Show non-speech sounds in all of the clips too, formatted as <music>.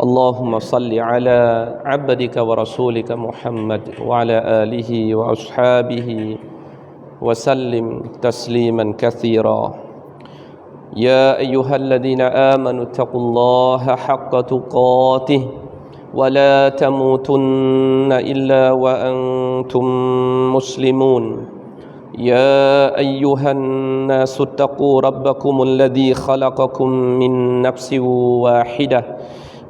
اللهم صل على عبدك ورسولك محمد وعلى آله وأصحابه وسلم تسليما كثيرا. يا أيها الذين آمنوا اتقوا الله حق تقاته ولا تموتن إلا وأنتم مسلمون. يا أيها الناس اتقوا ربكم الذي خلقكم من نفس واحدة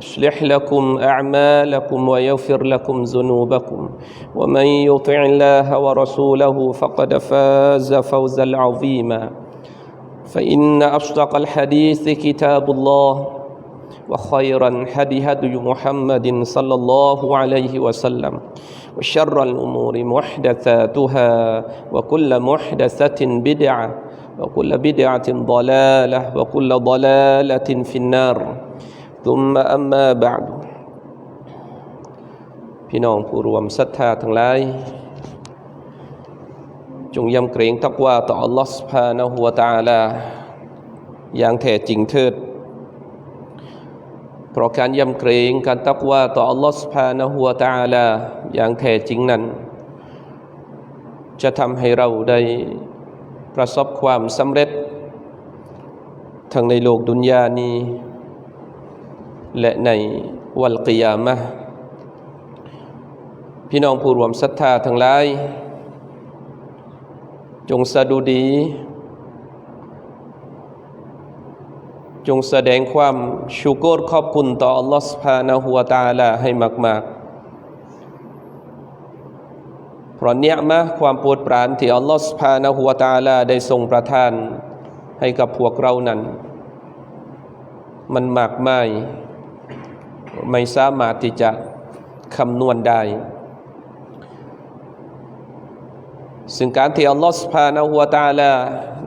يصلح لكم أعمالكم ويغفر لكم ذنوبكم. ومن يطع الله ورسوله فقد فاز فوزا عظيما. فإن أصدق الحديث كتاب الله وخيرا هدي هدي محمد صلى الله عليه وسلم. وشر الأمور محدثاتها وكل محدثة بدعة وكل بدعة ضلالة وكل ضلالة في النار. ثم أما بعد พี่น้องผู้รวมศรัทธาทั้งหลาย จงยำเกรงตักว่าต่อ Allah سبحانه และ تعالى อย่างแท้จริงเถิด เพราะการยำเกรงการตักว่าต่อ Allah سبحانه และ تعالى อย่างแท้จริงนั้น จะทำให้เราได้ประสบความสำเร็จ ทั้งในโลกดุนยานี้ และในวันกิยามะพี่น้องผู้รวมศรัทธาทั้งหลาย จงสะดุดี จงแสดงความชูโกรขอบคุณต่ออัลลอฮฺสุาณหัวตาลาให้มาก ๆ เพราะเนี่ยมะความปวดปรานที่อัลลอฮฺสุภาณหัวตาลาได้ทรงประทานให้กับพวกเรานั้น มันมากมาย ไม่สามารถที่จะคำนวณได้ ซึ่งการที่อัลลอฮฺสุภาณหัวตาลา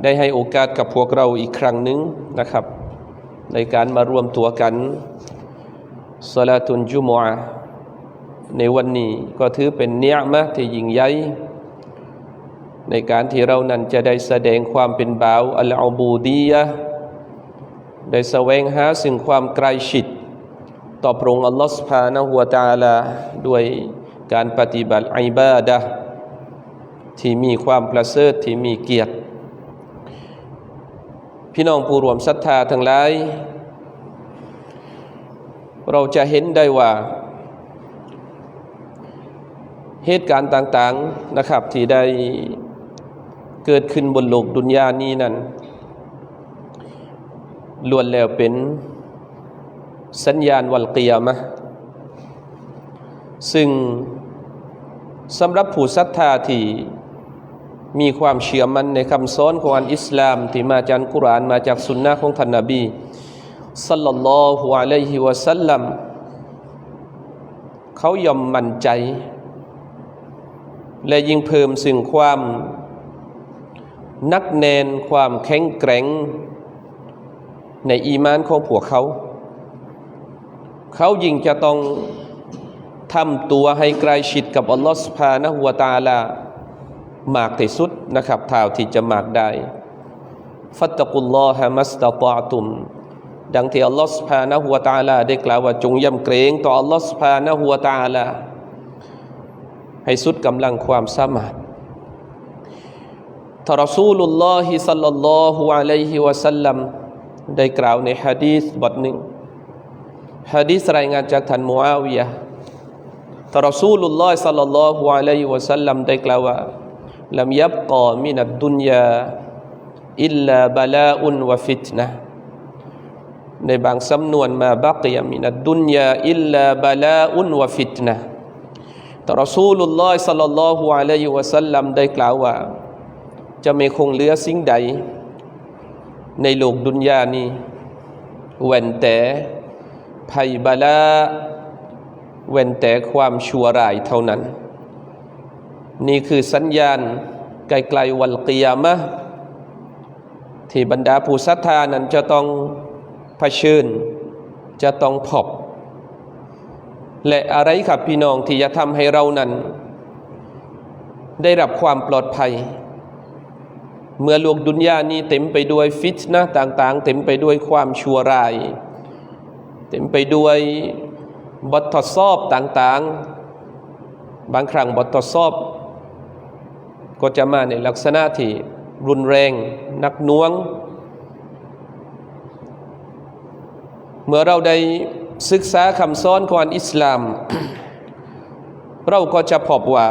ได้ให้โอกาสกับพวกเราอีกครั้งหนึ่งนะครับ ในการมารวมตัวกันสลาตุนจุมอะในวันนี้ก็ถือเป็นเนียมะที่ยิ่งใหญ่ในการที่เรานั้นจะได้แสดงความเป็นบ่าวอัลอาบูดียะได้แสวงหาสิ่งความไกลชิด ต่อพระองค์อัลลอฮฺสุภาณหัวตาลาด้วยการปฏิบัติอิบาดะที่มีความประเสริฐที่มีเกียรติ พี่น้องผู้รวมศรัทธาทั้งหลาย เราจะเห็นได้ว่า เหตุการณ์ต่างๆนะครับที่ได้เกิดขึ้นบนโลกดุนยานี้นั้นล้วนแล้วเป็น สัญญาณวัลกิยามะซึ่งสำหรับผู้ศรัทธาที่มีความเชื่อมั่นในคำสอนของอันอิสลาม ที่มาจากกุรานมาจากสุนนะของท่านนบีสัลลัลลอฮุอะลัยฮิวะสัลลัมเขายอมมั่นใจ และยิ่งเพิ่มสิ่งความนักแนนความแข็งแกร่ง ในอีมานของพวกเขา เขายิ่งจะต้องทำตัวให้ใกล้ชิดกับอัลลอฮฺสุภานะฮุวตาลามากที่สุดนะครับท่าที่จะมากได้ฟัตตะกุลลอฮะมัสตะตอตุมดังที่อัลลอฮฺสุภานะฮุวตาลาได้กล่าวว่าจงยำเกรงต่ออัลลอฮฺสุภานะฮุวตาลาให้สุดกำลังความสามารถทารอซูลุลลอฮิสัลลัลลอฮุอะลัยฮิวะสัลลัมได้กล่าวในฮะดีษบทหนึ่ง ฮะดิษรายงานจากท่านมูอาวิยะตรสูลุลลอฮ์สัลลัลลอฮุอะลัยฮิวะสัลลัมได้กล่าวว่าลัมยับกอมินัดดุนยาอิลลาบลาอุนวะฟิตนะในบางสำนวนมาบักยามินัดดุนยาอิลลาบลาอุนวะฟิตนะตรสูลุลลอฮ์สัลลัลลอฮุอะลัยฮิวะสัลลัมได้กล่าวว่า จะไม่คงเหลือสิ่งใด ในโลกดุนยานี้เว้นแต่ ภัยบาลาเว้นแต่ความชั่วร้ายเท่านั้น นี่คือสัญญาณไกลๆวันกิยามะที่บรรดาผู้ศรัทธานั้นจะต้องเผชิญจะต้องพบ และอะไรครับพี่น้องที่จะทำให้เรานั้น ได้รับความปลอดภัย เมื่อโลกดุนยานี้เต็มไปด้วยฟิตนะต่างๆ เต็มไปด้วยความชั่วร้าย เต็มไปด้วยบททดสอบต่างๆ บางครั้งบททดสอบ ก็จะมาในลักษณะที่รุนแรงนักน่วง เมื่อเราได้ศึกษาคำสอนของอิสลาม เราก็จะพบว่า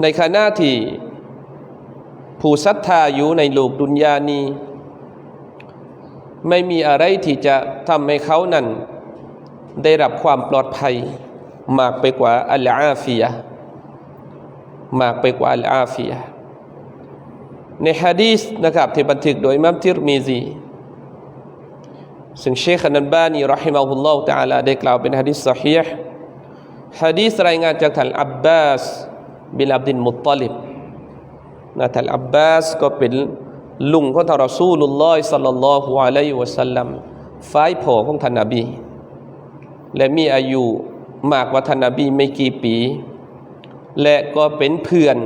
ในขณะที่ผู้ศรัทธาอยู่ในโลกดุนยานี้ ไม่มีอะไรที่จะทำให้เขานั้นได้รับความปลอดภัย มากไปกว่าอัลอาฟียมากไปกว่าอัลอาฟียในฮะดีษนะครับที่บันทึกโดยมัมทิรมีซีซึ่งเชคอันันบานีรอฮิมะฮุลลอฮุตะอาลาได้กล่าวเป็นฮะดีษสฮีห์ฮะดีษรายงานจากท่านอับบาสบินอับดินมุตตลิบนะท่านอับบาสก็เป็น ลุงของท่านรอซูลุลลอฮิสัลลัลลอฮุอะลัยฮิวะสัลลัมฝ่ายพ่อของท่านนบี และมีอายุมากกว่าท่านนบีไม่กี่ปี และก็เป็นเพื่อน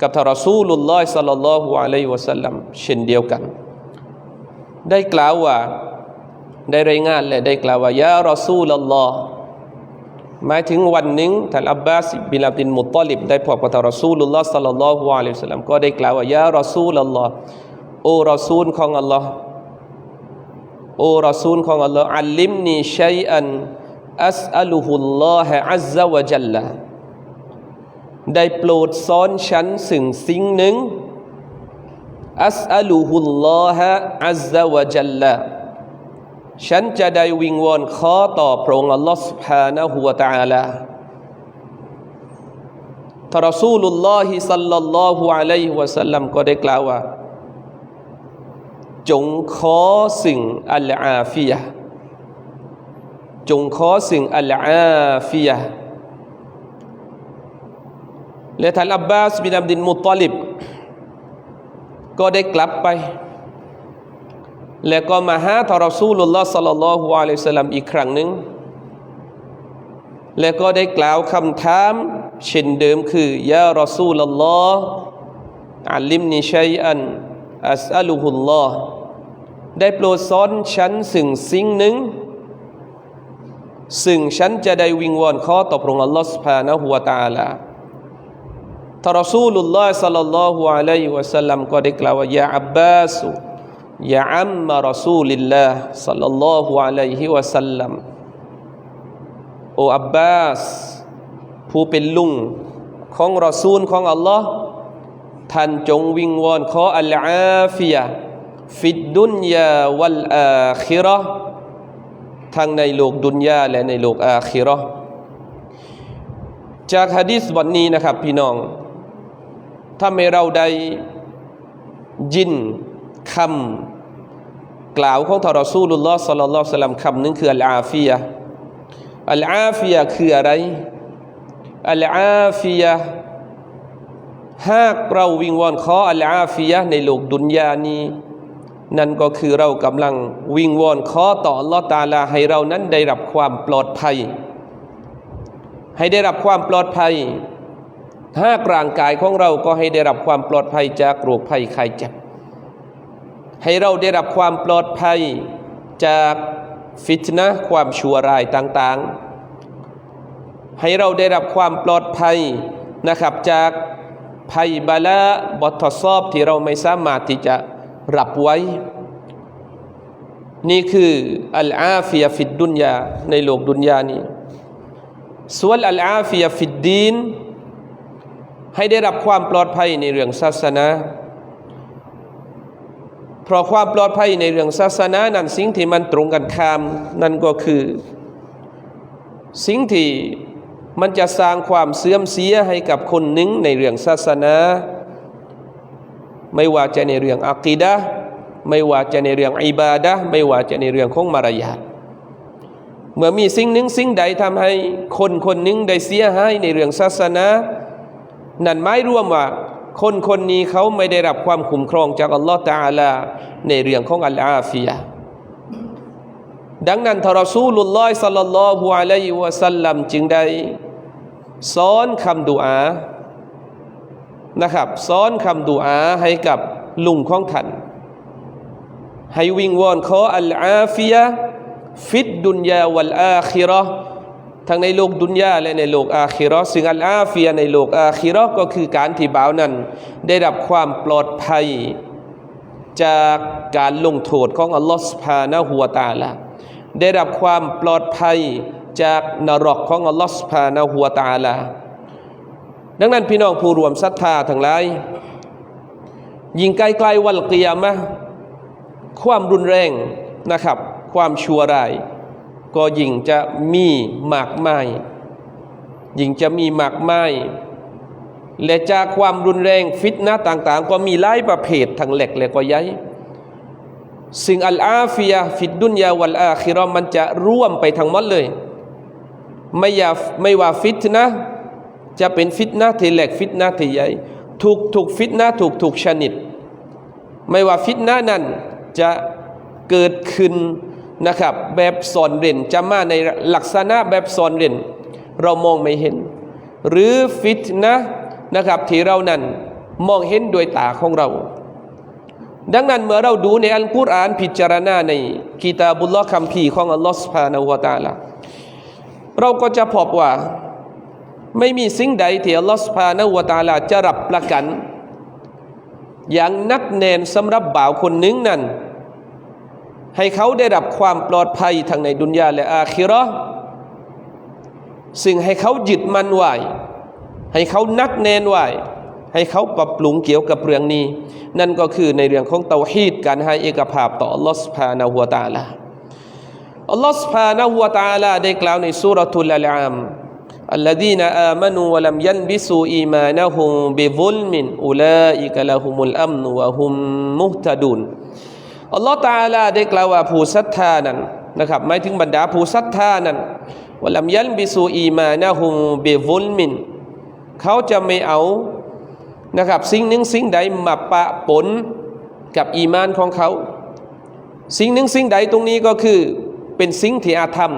กับท่านรอซูลุลลอฮิสัลลัลลอฮุอะลัยฮิวะสัลลัมเช่นเดียวกัน ได้กล่าวว่าได้รายงานและได้กล่าวว่ายารอซูลลอฮ์หมายถึงวันหนึ่งท่านอับบาสบินอับดินมุตตลิบได้พบกับท่านรอซูลุลลอฮ์สัลลัลลอฮุอะลัยฮิวะสัลลัมก็ได้กล่าวว่ายารอซูลลอฮ์ อ้รอซูลของอัลลอฮ์โอ้รอซูลของอัลลอฮ์อัลลิมนีชัยอันอัสอัลุฮุลลอฮะอัซซะวะจัลละได้โปรดสอนฉันสิ่งสิ่งหนึ่งอัสอัลุฮุลลอฮะอัซซะวะจัลละฉันจะได้วิงวอนขอต่อพระองค์อัลลอฮ์ سبحانه และ تعالى ท่านรอซูลุลลอฮิสัลลัลลอฮุอะลัยฮิวะสัลลัมก็ได้กล่าวว่า จงขอสิ่งอัลอาฟียะจงขอสิ่งอัลอาฟียะและท่านอับบาสบินอับดินมุตตลิบ ก็ได้กลับไป แล้วก็มาหาทารอซูลุลลอฮ์สัลลัลลอฮุอะลัยฮิสลามอีกครั้งหนึ่งแล้วก็ได้กล่าวคำถามเช่นเดิมคือยารอซูลลอฮ์อัลลิมนิชัยอันอัสอัลุฮุลลอฮ์ ได้โปรดสอนฉันสิ่งสิ่งหนึ่งสิ่งฉันจะได้วิงวอนข้อต่อพระองค์อัลลอฮฺสุภานะฮุวตาละทารสูลุลลอฮ์สัลลัลลอฮุอะลัยฮิวะสัลลัมก็ได้กล่าวว่ายาอับบาสุยาอัมมารสูลิลลาห์สัลลัลลอฮุอะลัยฮิวะสัลลัมโออับบาส ผู้เป็นลุงของรอซูลของอัลลอฮ์ท่านจงวิงวอนขออัลอาฟิยา ฟิดดุนยาวัลอาคิราะห์ทั้งในโลกดุนยาและในโลกอาคิราะห์จากฮะดีษบทนี้นะครับพี่น้องถ้าไม่เราได้ยินคำกล่าวของท่านรอซูลุลลอฮ์สัลลัลลอฮุอะลัยฮิวะสัลลัมคำนึงคืออัลอาฟียะอัลอาฟียะคืออะไรอัลอาฟียะหากเราวิงวอนขออัลอาฟียะในโลกดุนยานี้ นั่นก็คือเรากำลังวิงวอนขอต่อลอตาลาให้เรานั้นได้รับความปลอดภัย ให้ได้รับความปลอดภัยหากร่างกายของเราก็ให้ได้รับความปลอดภัยจากโรคภัยไข้เจ็บให้เราได้รับความปลอดภัยจากฟิตนะความชั่วร้ายต่างๆ ให้เราได้รับความปลอดภัยนะครับจากภัยบาละบททดสอบที่เราไม่สามารถที่จะ รับไว้ นี่คืออัลอาฟียฟิดดุนยาในโลกดุนยานี้ส่วนอัลอาฟียฟิดดีนให้ได้รับความปลอดภัยในเรื่องศาสนาเพราะความปลอดภัยในเรื่องศาสนานั้นสิ่งที่มันตรงกันข้าม นั่นก็คือ สิ่งที่มันจะสร้างความเสื่อมเสียให้กับคนหนึ่งในเรื่องศาสนา ไม่ว่าจะในเรื่องอักีดะไม่ว่าจะในเรื่องอิบาดะไม่ว่าจะในเรื่องของมารยาทเมื่อมีสิ่งหนึ่งสิ่งใดทำให้คนคนหนึ่งได้เสียหายในเรื่องศาสนา นั่นหมายรวมว่า คนคนนี้เขาไม่ได้รับความคุ้มครองจากอัลลอฮฺตาลาในเรื่องของอัลอาฟียดังนั้นทารอซูลุลลอฮิสัลลัลลอฮุอะลัยฮิวะสัลลัมจึงได้สอนคำดุอา นะครับสอนคำดุอาให้กับลุงของท่านให้วิงวอนขออัลอาฟียะฟิดดุนยาวัลอาคิราะห์ทั้งในโลกดุนยาและในโลกอาคิราะห์ซึ่งอัลอาฟียะในโลกอาคิราะห์ก็คือการที่บ่าวนั้น ได้รับความปลอดภัย จากการลงโทษของอัลลอฮฺสุบฮานะฮูวตาลาได้รับความปลอดภัยจากนรกของอัลลอฮฺสุบฮานะฮูวตาลา ดังนั้นพี่น้องผู้รวมศรัทธาทั้งหลายยิ่งใกล้ๆวันเกียามะความรุนแรงนะครับ ความชั่วร้าย ก็ยิ่งจะมีมากมายยิ่งจะมีมากมายและจากความรุนแรงฟิตนะต่างๆ ก็มีหลายประเภททั้งเหล็กและก็ใหญ่สิ่งอัลอาฟียะห์ฟิดดุนยาวัลอาคิราะห์มันจะร่วมไปทั้งหมดเลย ไม่ยาไม่ว่าฟิตนะ จะเป็นฟิตนะที่เล็กฟิตนะที่ใหญ่ถูกถูกฟิตนะถูกถูกชนิด ไม่ว่าฟิตนะนั้นจะเกิดขึ้นนะครับ แบบสอนเร่นจะมาในลักษณะแบบสอนเร่นเรามองไม่เห็น หรือฟิตนะนะครับที่เรานั้นมองเห็นด้วยตาของเรา ดังนั้นเมื่อเราดูในอัลกุรอานพิจารณาในกิตาบุลลอคัมภีร์ของอัลลอฮ์สุบฮานะฮูวตาลาเราก็จะพบว่า ไม่มีสิ่งใดที่อัลลอฮ์สุบฮานวตาลาจะรับประกัน อย่างนักแนนสำหรับบ่าวคนหนึ่งนั้น ให้เขาได้รับความปลอดภัยทั้งในดุนยาและอาคิราะห์ซึ่งให้เขายึดมันไวให้เขานักแนนไวให้เขาปรับปรุงเกี่ยวกับเรื่องนี้ นั่นก็คือในเรื่องของเตาฮีดการให้เอกภาพต่ออัลลอฮฺสุบฮานะฮูวตาลาอัลลอฮฺสุบฮานะฮูวตาลาได้กล่าวในสุรทูละลาม อัลลดีนอามานูวะลัมยันบิสูอีมานะฮุมบิซุลมินอุลาอิกะละฮุอัลลอฮ์ตาลาได้กล่าวว่าผู้ศรัทธานั้นนะครับหมายถึงบรรดาผู้ศรัทธานั้นวะลัมยันบิสูอีมานะฮุมบิซุลมินเขาจะไม่เอานะครับสิ่งหนึ่งสิ่งใดมาปะปนกับอีมานของเขา สิ่งหนึ่งสิ่งใดตรงนี้ก็คือเป็นสิ่งที่อาธรรม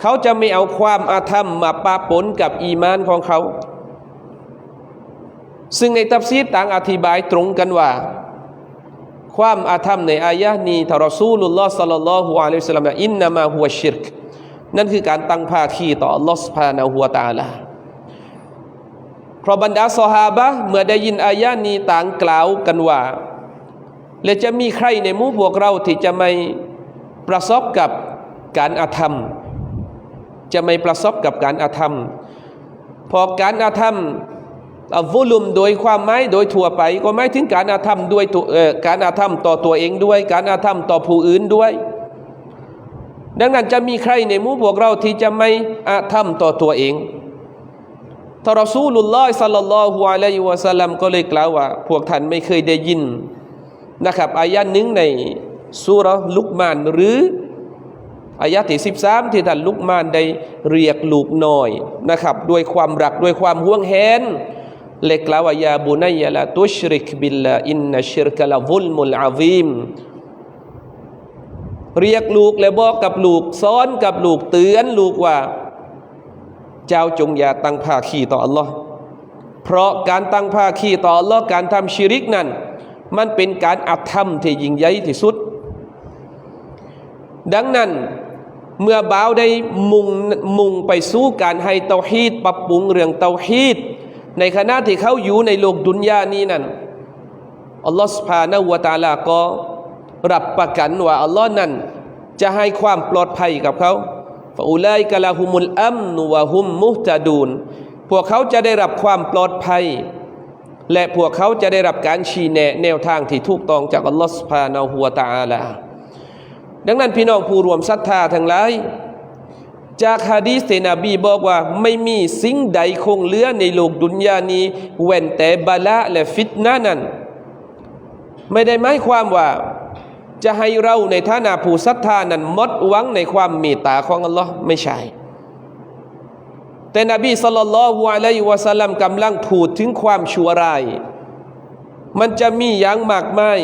เขาจะไม่เอาความอาธรรมมาปะปนกับอีมานของเขา ซึ่งในตัฟซีดต่างอธิบายตรงกันว่า ความอาธรรมในอายะนี้ทารอซูลุลลอฮ์สัลลัลลอฮุอะลัยฮิวะสัลลัมอินนามาฮุวชิรกนั่นคือการตั้งภาคีต่อลอสุบฮานะฮูวตาลาเพราะบรรดาซอฮาบะเมื่อได้ยินอายะนี้ต่างกล่าวกันว่า และจะมีใครในมู่พวกเราที่จะไม่ประสบกับการอาธรรม จะไม่ประสบกับการอาธรรม พอการอาธรรมอัลวุลุมโดยความหมายโดยทั่วไป ก็หมายถึงการอาธรรมด้วยการอาธรรมต่อตัวเองด้วย การอาธรรมต่อผู้อื่นด้วย ดังนั้นจะมีใครในมู่พวกเราที่จะไม่อาธรรมต่อตัวเองทารอซูลุลลอฮ์สัลลัลลอฮุอะลัยฮิวะสัลลัมก็เลยกล่าวว่า พวกท่านไม่เคยได้ยินนะครับอายะหนึ่งในสุเราลุกมานหรือ อายะที่สิบสามที่ท่านลุกมานได้เรียกลูกน้อยนะครับ ด้วยความรักด้วยความห่วงแหนเล็กล่าวายาบุนัยละตุชริกบิลลาอินนชิรกะละวุลมุลอาซีมเรียกลูกและบอกกับลูกสอนกับลูกเตือนลูกว่า เจ้าจงอย่าตั้งภาคีต่ออัลลอฮ์เพราะการตั้งภาคีต่ออัลลอฮ์การทำชิริกนั้น มันเป็นการอัธรรมที่ยิ่งใหญ่ที่สุด ดังนั้น เมื่อบ่าวได้มุงมุงไปสู้การให้เตาฮีดปรับปรุงเรื่องเตาฮีดในขณะที่เขาอยู่ในโลกดุนยานี้นั้นอัลลอฮฺสุภาณวตาลาก็รับประกันว่าอัลลอฮ์นั้น จะให้ความปลอดภัยกับเขาฟาอุไลกะลาฮุมุลอัมนุวะฮุมมุฮตะดูนพวกเขาจะได้รับความปลอดภัย และพวกเขาจะได้รับการชี้แนะแนวทางที่ถูกต้องจากอัลลอฮฺสุบฮานาหัวตาลา ดังนั้นพี่น้องผู้รวมศรัทธาทั้งหลายจากฮะดีษที่นบีบอกว่าไม่มีสิ่งใดคงเหลือในโลกดุนยานี้เว้นแต่บาละและฟิตนะนั้น ไม่ได้หมายความว่าจะให้เราในฐานะผู้ศรัทธานั้นหมดหวังในความเมตตาของอัลลอฮ์ไม่ใช่ แต่นบีสัลลัลลอฮุอะลัยฮิวะสัลลัมกำลังพูดถึงความชั่วร้าย มันจะมีอย่างมากมาย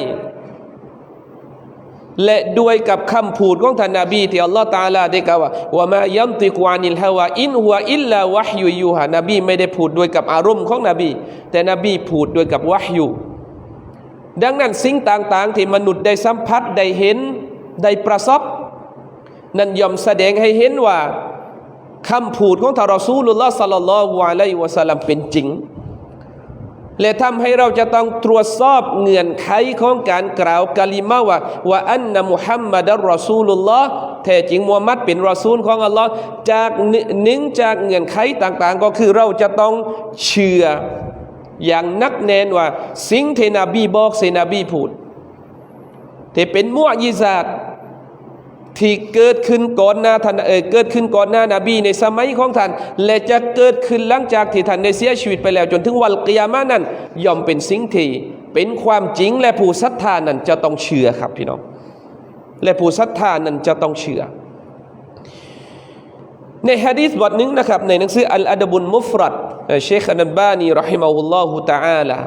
และด้วยกับคำพูดของท่านนบีที่อัลลอฮ์ตาลาได้กล่าวว่าว่ามายัมติกวานิลฮาวาอินหัวอิลลาวะฮยูยูฮานบีไม่ได้พูดด้วยกับอารมณ์ของนบี แต่นบีพูดด้วยกับวะฮยูดังนั้นสิ่งต่างๆ ที่มนุษย์ได้สัมผัสได้เห็นได้ประสบ นั้นย่อมแสดงให้เห็นว่าคำพูดของท่านรอซูลุลลอฮ์สัลลัลลอฮุอะลัยฮิวะสัลลัมเป็นจริง และทำให้เราจะต้องตรวจสอบเงื่อนไขของการกล่าวกะลิมาว่าว่าอันนะมุฮัมมัดอัลรอซูลุลลอฮ์แท้จริงมูฮัมมัดเป็นรอซูลของอัลลอฮ์จากหนึ่งจากเงื่อนไขต่างๆ ก็คือเราจะต้องเชื่ออย่างนักแน่นว่า สิ่งที่นบีบอกเสนบีพูดที่เป็นมุอญิซาต ที่เกิดขึ้นก่อนหน้าท่านเออเกิดขึ้นก่อนหน้านาบีในสมัยของท่าน และจะเกิดขึ้นหลังจากที่ท่านได้เสียชีวิตไปแล้ว จนถึงวันกิยามะนั้นย่อมเป็นสิ่งที่เป็นความจริงและผู้ศรัทธานั้นจะต้องเชื่อครับพี่น้องและผู้ศรัทธานั้นจะต้องเชื่อ ในฮะดีษบทหนึ่งนะครับ ในหนังสืออัลอาดบุนมุฟรัดเชคอันบานีรอฮิมาอุลลอฮุตะอาลา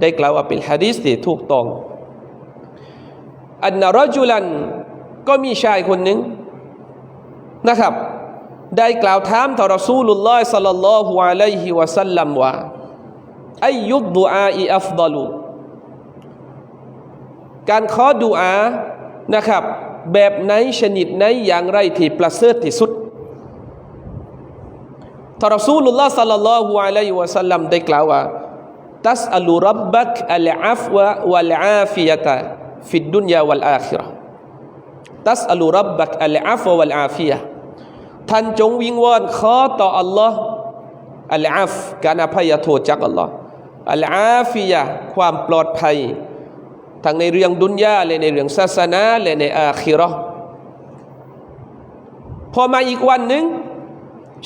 ได้กล่าวว่าเป็นฮะดีษที่ถูกต้องอันนรจุลัน ก็มีชายคนหนึ่งนะครับ ได้กล่าวถามต่อรอซูลุลลอฮ์สัลลัลลอฮุอะลัยฮิวะสัลลัมว่าอายุดุอาอีอัฟดลุการขอดุอานะครับ แบบไหนชนิดไหนอย่างไรที่ประเสริฐที่สุดทารอซูลุลลอฮ์สัลลัลลอฮุอะลัยฮิวะสัลลัมได้กล่าวว่าตัสอัลุรับบักอัลอาฟวะวัลอาฟิยะตะฟิดดุนยาวัลอาคิเราะ ตัสอลุรับบักอัลอาฟวัลอาฟียท่านจงวิงวอนขอต่ออัลลอฮ์อัลอาฟการอภัยโทษจากอัลลอฮ์อัลอาฟียความปลอดภัย ทั้งในเรื่องดุนยาและในเรื่องศาสนาและในอาคิราะห์พอมาอีกวันหนึ่ง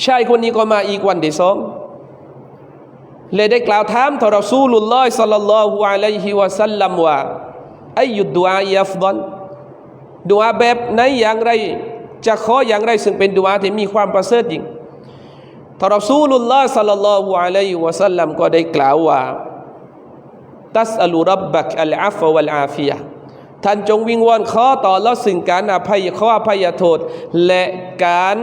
ชายคนนี้ก็มาอีกวันที่สองเลยได้กล่าวถามต่อรอซูลุลลอฮ์สัลลัลลอฮุอะลัยฮิวะสัลลัมว่าอายุดุอายัฟดัล ดุอาแบบไหนอย่างไร จะขออย่างไรซึ่งเป็นดุอาที่มีความประเสริฐยิ่งทารอซูลุลลอฮ์สัลลัลลอฮุอะลัยฮิวะสัลลัมก็ได้กล่าวว่าตัสอัลุรับบักอัลอาฟวัลอาฟียะท่านจงวิงวอนขอต่อละสิ่งการอภัยขออภัยโทษ และการ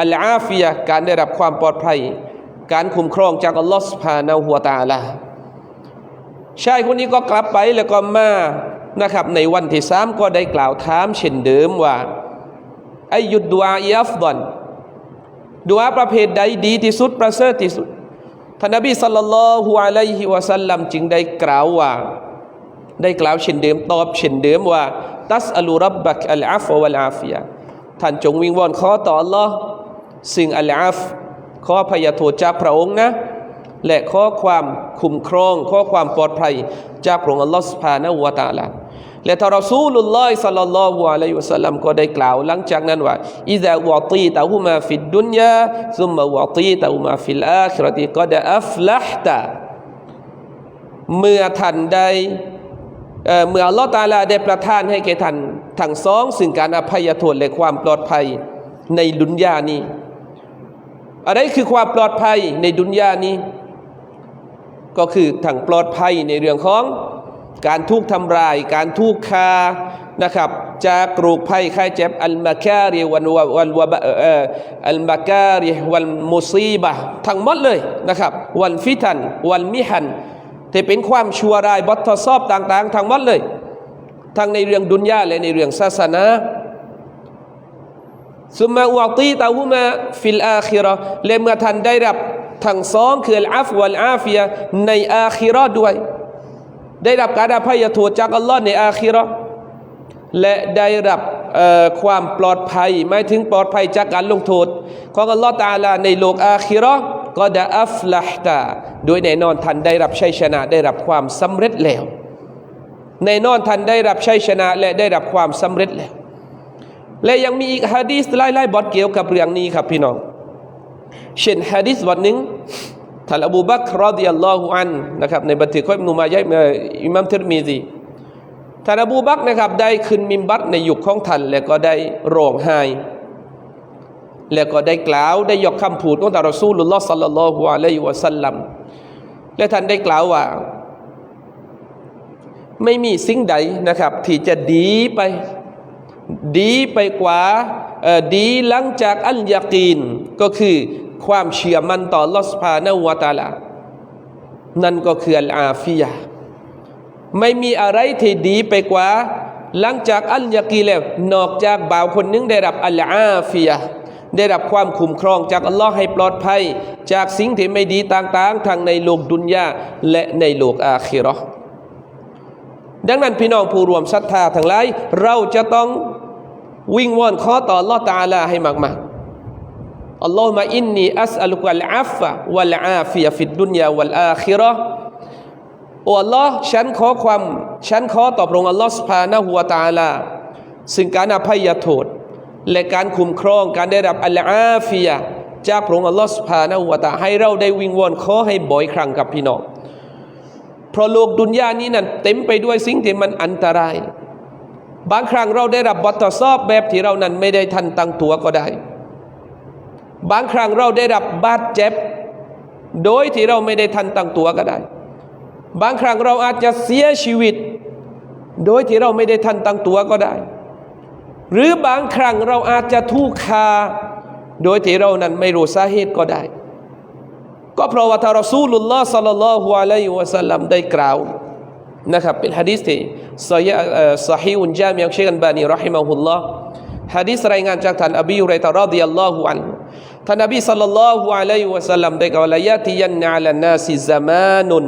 อัลอาฟียะการได้รับความปลอดภัย การคุ้มครองจากอัลลอฮ์สุบฮานหัวตาลาชายคนนี้ก็กลับไปแล้วก็มา นะครับในวันที่สามก็ได้กล่าวถามเช่นเดิมว่าอายุดดุอาอิอัฟดอนดุอาประเภทใดดีที่สุดประเสริฐที่สุดท่านนบีสัลลัลลอฮุอะลัยฮิวะสัลลัมจึงได้กล่าวว่า ได้กล่าวเช่นเดิมตอบเช่นเดิมว่า ตัสอัลุรับบักอัลอาฟวัลอาฟียะท่านจงวิงวอนขอต่อ Allah สิ่งอัลอาฟขอพยโทษจากพระองค์นะและข้อความคุ้มครองข้อความปลอดภัยจากพระองค์อัลลอฮฺสุบฮานะฮูวะตาลา และทารอซูลุลลอฮ์สัลลัลลอฮุอะลัยฮิวะสัลลัมก็ได้กล่าวหลังจากนั้นว่าอิซาวะตีตะฮุมาฟิดดุนยาซุมมาวะตีตะฮุมาฟิลอาคิรติกอดอัฟลัฮตะเมื่อท่านได้เเมื่ออัลลอฮ์ตาลาได้ประทานให้แก่ท่านทั้งสองซึ่งการอภัยโทษและความปลอดภัยในดุนยานี้ อะไรคือความปลอดภัยในดุนยานี้ ก็คือทั้งปลอดภัยในเรื่องของ การทุกทำลาย การทุกคานะครับจากโรคภัยไข้เจ็บอัลมาการิวันวะวันวะเอ่ออัลมาการิวันมุซีบะทั้งหมดเลยนะครับวันฟิตันวันมิฮันที่เป็นความชั่วร้ายบททดสอบต่างๆ ทั้งหมดเลย ทั้งในเรื่องดุนยาและในเรื่องศาสนาสุมาอวตีตาหุมาฟิลอาคิราะห์และเมื่อท่านได้รับทั้งสองคืออัลอาฟวัลอาฟียในอาคิราะห์ด้วย ได้รับการอภัยโทษจากอัลลอฮ์ในอาคิราะห์และได้รับความปลอดภัยหมายถึงปลอดภัยจากการลงโทษของอัลลอฮ์ตาลาในโลกอาคิราะห์ก็ดะอัฟลัฮตาโดยแน่นอนท่านได้รับชัยชนะได้รับความสำเร็จแล้วแน่นอนท่านได้รับชัยชนะและได้รับความสำเร็จแล้ว และยังมีอีกฮะดีษไล่ๆบทเกี่ยวกับเรื่องนี้ครับพี่น้อง เช่นฮะดีษบทหนึ่ง ท่านอบูบักรรดิยัลลอฮุอันนะครับในบันทึกของอิบนุมายะห์อิมามทิรมีซีท่านอบูบักนะครับได้ขึ้นมิมบัตในยุคของท่าน แล้วก็ได้ร้องไห้ แล้วก็ได้กล่าวได้ยกคำพูดของท่านรอซูลุลลอฮ์สัลลัลลอฮุอะลัยฮิวะสัลลัมและท่านได้กล่าวว่า ไม่มีสิ่งใดนะครับ ที่จะดีไป ดีไปกว่าดีหลังจากอัลยากีนก็คือ ความเชื่อมั่นต่อลอสพานวตาลานั่นก็คืออัลอาฟิยะห์ไม่มีอะไรที่ดีไปกว่า หลังจากอัลยากีแล้วนอกจากบ่าวคนนึงได้รับอัลอาฟิยะห์ได้รับความคุ้มครองจากอัลลอฮ์ให้ปลอดภัย จากสิ่งที่ไม่ดีต่างๆ ทั้งในโลกดุนยาและในโลกอาคิราะห์ดังนั้นพี่น้องผู้รวมศรัทธาทั้งหลายเราจะต้องวิ่งวอนขอต่อลอตาอาลาให้มากๆ อัลลอฮ์มาอินนีอัสอัลกัลอาฟะวัลอาฟิยฟิดดุนยาวัลอาคิราะห์โอ้อัลลอฮ์ฉันขอความ ฉันขอต่อพระองค์อัลลอฮ์สุภานะหัวตาลา ซึ่งการอภัยโทษ และการคุ้มครองการได้รับอัลอาฟิยจากพระองค์อัลลอฮ์สุภานหัวตาอาลาให้เราได้วิงวอนขอให้บ่อยครั้งกับพี่น้องเพราะโลกดุนยานี้นั้นเต็มไปด้วยสิ่งที่มันอันตราย บางครั้งเราได้รับบททดสอบแบบที่เรานั้นไม่ได้ทันตั้งตัวก็ได้ บางครั้งเราได้รับบาดเจ็บ โดยที่เราไม่ได้ทันตั้งตัวก็ได้ บางครั้งเราอาจจะเสียชีวิต โดยที่เราไม่ได้ทันตั้งตัวก็ได้ หรือบางครั้งเราอาจจะถูกฆ่าโดยที่เรานั้นไม่รู้สาเหตุก็ได้ ก็เพราะว่าทารอซูลุลลอฮ์สัลลัลลอฮุอะลัยฮิวะสัลลัมได้กล่าวนะครับเป็นฮะดีษที่ซอยซอฮีอุนจามีอัลเชกันบานีรอฮิมะฮุลลอฮ์ฮะดีษรายงานจากท่านอบีอุไรตะรอดิยัลลอฮุอันฮ ท่านนบีสัลลัลลอฮุอะลัยฮิวะสัลลัมได้กล่าวละยะติยันนะอะลันาซิซามานุน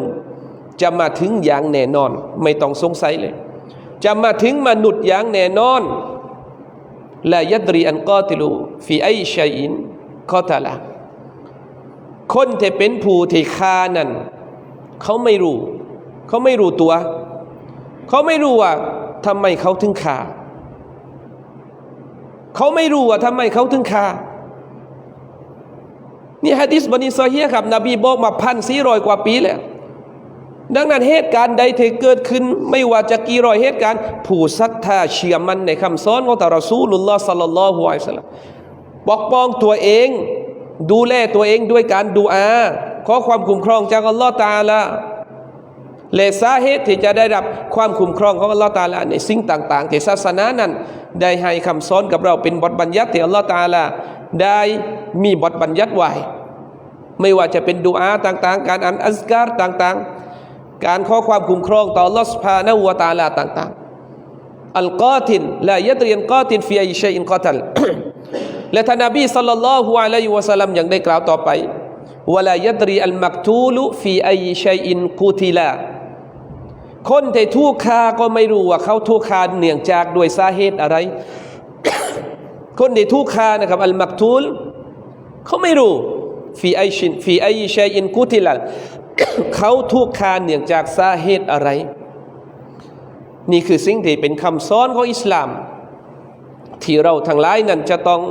จะมาถึงอย่างแน่นอน ไม่ต้องสงสัยเลย จะมาถึงมนุษย์อย่างแน่นอนลายัดรีอันกอติลูฟีไอชัยอินกอตาละคนที่เป็นผู้ที่ฆ่านั้นเขาไม่รู้ เขาไม่รู้ตัว เขาไม่รู้ว่าทำไมเขาถึงฆ่า เขาไม่รู้ว่าทำไมเขาถึงฆ่า นี่ฮะดิษบันิซอฮียครับ นบีบอกมาพันสี่ร้อยกว่าปีแล้วดังนั้นเหตุการณ์ใดที่เกิดขึ้น ไม่ว่าจะกี่ร้อยเหตุการณ์ ผู้ศรัทธาเชื่อมันในคำสอนของตารอซูลุลลอฮ์สัลลัลลอฮุอะลัยฮิสลลัมปกป้องตัวเอง ดูแลตัวเองด้วยการดูอา ขอความคุ้มครองจากอัลลอฮ์ตาลา และสาเหตุที่จะได้รับความคุ้มครองของอัลลอฮ์ตาลาในสิ่งต่าง ๆ ที่ศาสนานั้น ได้ให้คำสอนกับเราเป็นบทบัญญัติที่อัลลอฮ์ตาลาได้มีบทบัญญัติไว้ ไม่ว่าจะเป็นดูอาต่างๆ การอ่านอัสการต่างๆ การขอความคุ้มครองต่อลอสุภาณหัวตาลาต่าง ๆ อัลกอตินละยัดรียนกอตินฟีอิชัยอินกอตัลและท่านนบีสัลลัลลอฮุอะลัยฮิวะสัลลัมยังได้กล่าวต่อไปวลายัดรีอัลมักตูลุฟีอัยชัยอินกูติลา คนที่ถูกฆ่าก็ไม่รู้ว่าเขาถูกฆ่าเนื่องจากด้วยสาเหตุอะไร คนที่ถูกฆ่านะครับอัลมักตูลเขาไม่รู้ฟีไอชินฟีไอชัยอินกูติลาเขาถูกฆ่าเนื่องจากสาเหตุอะไร นี่คือสิ่งที่เป็นคำสอนของอิสลาม ที่เราทั้งหลายนั้นจะต้อง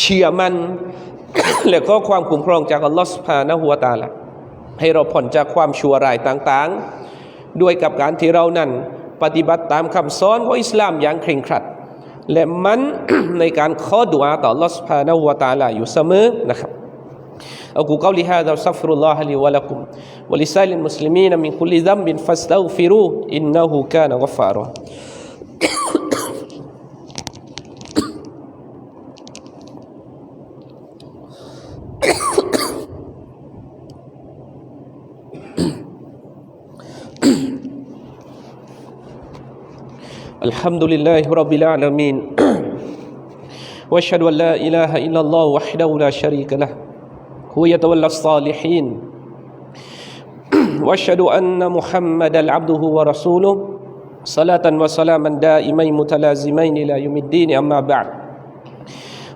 เชื่อมันและก็ความคุ้มครองจากอัลลอฮฺสุภานะหัวตาละให้เราผ่อนจากความชั่วร้ายต่าง ๆ ด้วยกับการที่เรานั้น ปฏิบัติตามคำสอนของอิสลามอย่างเคร่งครัด และมัน ในการขอดุอาต่ออัลลอฮฺสุภานะหัวตาละอยู่เสมอนะครับ أقول قولي هذا واستغفر الله لي ولكم ولسائر المسلمين من كل ذنب فاستغفروه إنه كان غفارا الحمد لله رب العالمين. <clears throat> واشهد أن لا إله إلا الله وحده لا شريك له هو يتولى الصالحين. <clears throat> واشهد أن محمدا عبده ورسوله صلاة وسلاما دائمين متلازمين إلى يوم الدين أما بعد.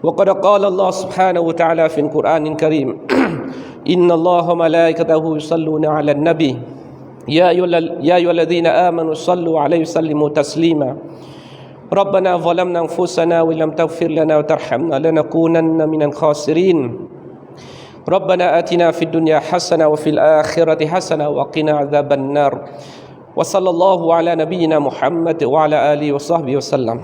وقد قال الله سبحانه وتعالى في القرآن الكريم <clears throat> إن الله وملائكته يصلون على النبي يا أيها الذين آمنوا صلوا عليه وسلموا تسليما. ربنا ظلمنا أنفسنا وإن لم تغفر لنا وترحمنا لنكونن من الخاسرين. ربنا آتنا في الدنيا حسنة وفي الآخرة حسنة وقنا عذاب النار. وصلى الله على نبينا محمد وعلى آله وصحبه وسلم.